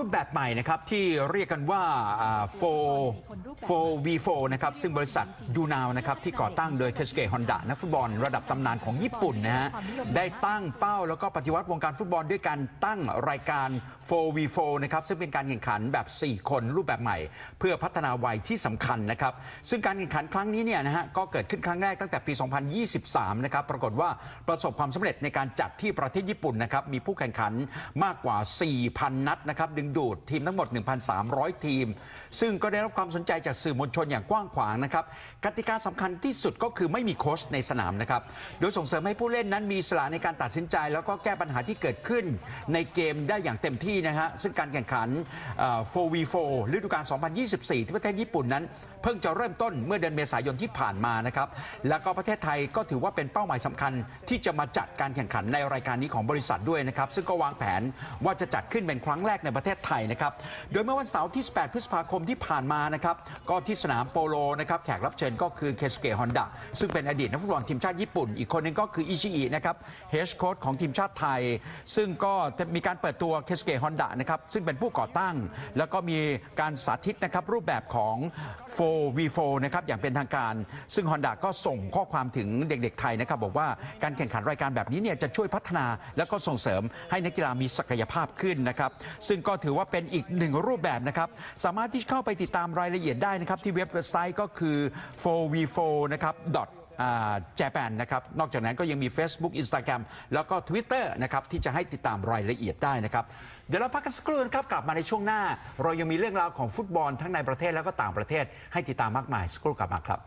รูปแบบใหม่นะครับ ที่เรียกกันว่าโฟโฟวีโฟนะครับ ซึ่งบริษัทดูนาวนะครับ ที่ก่อตั้งโดยเคสเกฮอนดานักฟุตบอลระดับตำนานของญี่ปุ่นนะฮะได้ตั้งเป้าแล้วก็ปฏิวัติวงการฟุตบอลด้วยการตั้งรายการ 4v4 นะครับ ซึ่งเป็นการแข่งขันแบบ 4 คนรูปแบบใหม่ เพื่อพัฒนาวัยที่สำคัญนะครับ ซึ่งการแข่งขันครั้งนี้เนี่ยนะฮะก็เกิดขึ้นครั้งแรกตั้งแต่ปี 2023 นะครับปรากฏว่าประสบความสำเร็จในการจัดที่ประเทศญี่ปุ่นนะครับมีผู้แข่งขันมากกว่า 4,000 นัดนะครับดึงดูดทีมทั้งหมด 1,300 ทีม ซึ่งก็ได้รับความสนใจจากสื่อมวลชนอย่างกว้างขวางนะครับกติกาสำคัญที่สุดก็คือไม่มีโค้ชในสนามนะครับโดยส่งเสริมให้ผู้เล่นนั้นมีสละในการตัดสินใจ แล้วก็แก้ปัญหาที่เกิดขึ้นในเกมได้อย่างเต็มที่นะฮะซึ่งการแข่งขัน 4v4 ฤดูกาล 2024 ที่ประเทศญี่ปุ่นนั้น เพิ่งจะเริ่มต้นเมื่อเดือนเมษายนที่ผ่านมานะครับแล้วก็ประเทศไทยก็ถือว่าเป็นเป้าหมายสำคัญ ที่จะมาจัดการแข่งขันในรายการนี้ของบริษัทด้วยนะครับซึ่งก็วางแผนว่าจะจัดขึ้นเป็นครั้งแรกในประเทศไทยนะครับ โดยเมื่อวันเสาร์ที่ 18 พฤษภาคมที่ผ่านมานะครับ ก็ที่สนามโปโลนะครับแขกรับเชิญก็คือเคสเกฮอนดะซึ่งเป็นอดีตนักฟุตบอลทีมชาติญี่ปุ่น อีกคนหนึงก็คืออิชิอินะครับเฮชโค้ชของทีมชาติไทย ซึ่งก็มีการเปิดตัวเคสเกฮอนดะนะครับซึ่งเป็นผู้ก่อตั้ง แล้วก็มีการสาธิตนะครับรูปแบบของ 4v4 นะครับอย่างเป็นทางการ ซึ่ง Honda ก็ส่งข้อความถึงเด็กๆไทยนะครับบอกว่าการแข่งขันรายการแบบนี้เนี่ยจะช่วยพัฒนาแล้วก็ส่งเสริมให้นักกีฬามีศักยภาพขึ้นนะครับ ซึ่งก็ถือือว่าเป็นอีกหนึ่งรูปแบบนะครับ สามารถที่เข้าไปติดตามรายละเอียดได้นะครับ ที่เว็บไซต์ก็คือ 4v4 นะครับแจแปนนะครับ นอกจากนั้นก็ยังมี Facebook Instagram แล้วก็ Twitter นะครับ ที่จะให้ติดตามรายละเอียดได้นะครับ เดี๋ยวเราพักกันสักครู่นะครับ กลับมาในช่วงหน้า เรายังมีเรื่องราวของฟุตบอลทั้งในประเทศแล้วก็ต่างประเทศ ให้ติดตามมากมายสักครู่กลับมาครับ